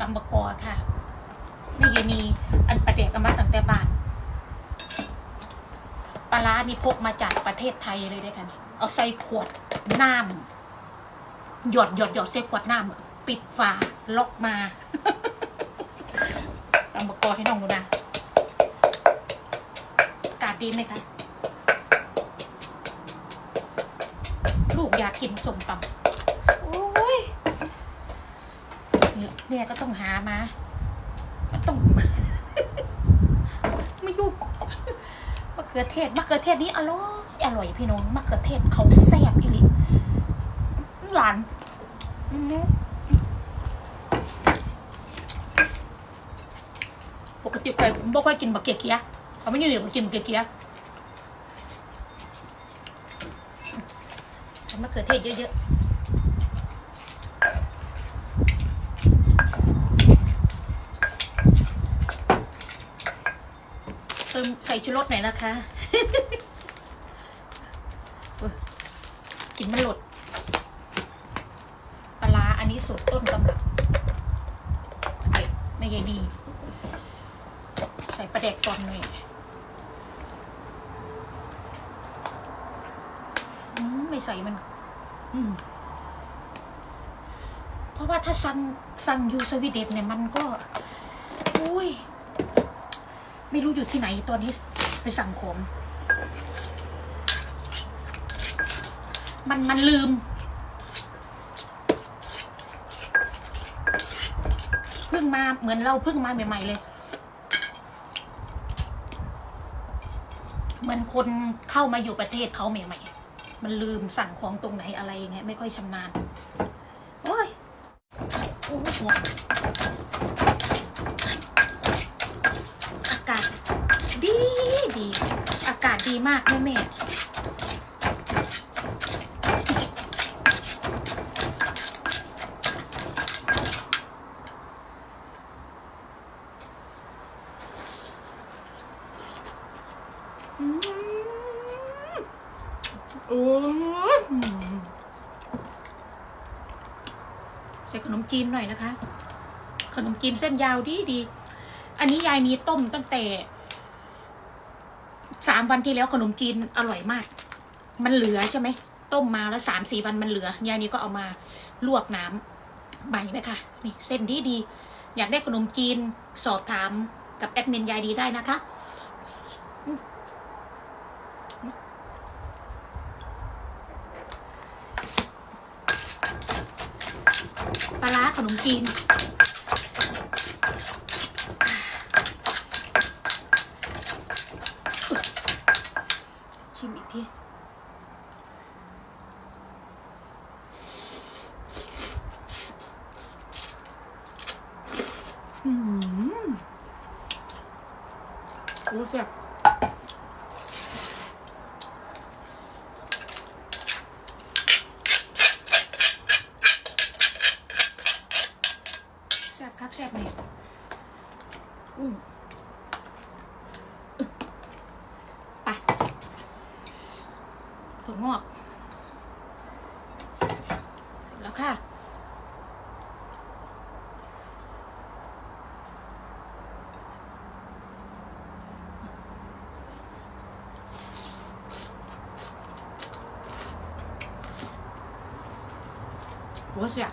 ตำบกอค่ะไม่ยังมีอันประเด็กอามาตั้งแต่บ้านปลาร้านี่พกมาจากประเทศไทยเลยเด้ค่ะนี่เอาใส่ขวดน้ำหยดหยดหยดใส่ขวดน้ำปิดฝาล็อกมาตำบกกอให้น้องดูนะอากาศดีไหมคะลูกอยากกินส้มตำโอ้ยนี่ แม่ก็ต้องหามามันต้องไม่ยุ่งมะเขือเทศมะเขือเทศนี้อร่อยอร่อยพี่น้องมะเขือเทศเขาแซ่บอีหลีหวานปกติเคยบ่ค่อยกินบะเกียเกียเขาไม่ยืนอยู่กินบะเกียเกียมะเขือเทศเยอะๆ เติม ใส่ชูรสหน่อยนะคะกลินมันหลด ปลาร้าอันนี้สูตรต้นตำรับไอ้ไม่ใยดี ใส่ปลาแดกตอนหน่อยไม่ใส่มัน อืมเพราะว่าถ้าสั่งสั่งยูสวีเดนเนี่ยมันก็ ไม่รู้อยู่ที่ไหนตอนนี้ไปสั่งของมันมันลืมเพิ่งมาเหมือนเราเพิ่งมาใหม่ ๆ เลยเหมือนคนเข้ามาอยู่ประเทศเขาใหม่ ๆ มันลืมสั่งของตรงไหนอะไรอย่างเงี้ยไม่ค่อยชำนาญโอ้ยโอ้โหอากาศ ดีดี อากาศ ดีมากแม่แม่โอ้ใส่ขนมจีนหน่อยนะคะ ขนมจีนเส้นยาวดีดี อันนี้ยายมีต้มตั้งแต่ สามวันที่แล้วขนมจีนอร่อยมาก มันเหลือใช่ไหม ต้มมาแล้วสามสี่วันมันเหลือยายนี้ก็เอามาลวกน้ำใหม่นะคะนี่เส้นดีดีๆอยากได้ขนมจีนสอบถามกับแอดมินยายดีได้นะคะปลาร้าขนมจีน ชิมอีกที อืม รู้สึกแซ่บคักแซ่บนี่ยอืมอึ๊บไปถั่วงอกเสร็จแล้วค่ะ โอ้เสีย